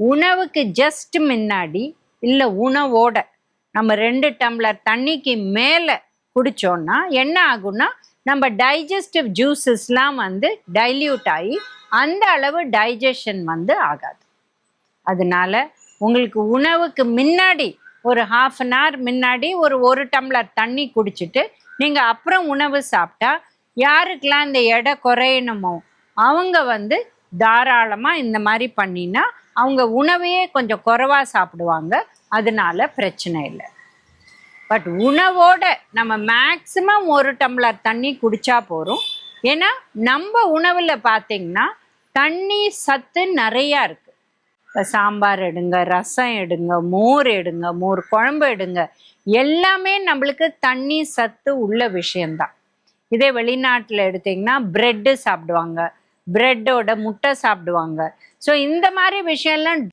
உணவுக்கு ஜஸ்ட் முன்னாடி இல்லை உணவோட நம்ம ரெண்டு டம்ளர் தண்ணிக்கு மேலே குடிச்சோம்னா என்ன ஆகும்னா நம்ம டைஜஸ்டிவ் ஜூஸஸ்லாம் வந்து டைல்யூட் ஆகி அந்த அளவு டைஜஷன் வந்து ஆகாது. அதனால உங்களுக்கு உணவுக்கு முன்னாடி ஒரு ஹாஃப் அன் ஹவர் முன்னாடி ஒரு ஒரு டம்ளர் தண்ணி குடிச்சிட்டு நீங்கள் அப்புறம் உணவு சாப்பிட்டா யாருக்கெல்லாம் இந்த எடை குறையணுமோ அவங்க வந்து தாராளமாக இந்த மாதிரி பண்ணினா அவங்க உணவையே கொஞ்சம் குறைவாக சாப்பிடுவாங்க. அதனால பிரச்சனை இல்லை. பட் உணவோட நம்ம மேக்சிமம் ஒரு டம்ளர் தண்ணி குடிச்சா போகிறோம் ஏன்னா நம்ம உணவில் பார்த்தீங்கன்னா தண்ணி சத்து நிறையா இருக்குது இப்போ சாம்பார் எடுங்க ரசம் எடுங்க மோர் எடுங்க மோர் குழம்பு எடுங்க. எல்லாமே நம்மளுக்கு தண்ணி சத்து உள்ள விஷயந்தான் இதே வெளிநாட்டில் எடுத்தீங்கன்னா ப்ரெட்டு சாப்பிடுவாங்க. பிரெட்டோட முட்டை சாப்பிடுவாங்க. ஸோ இந்த மாதிரி விஷயம்லாம்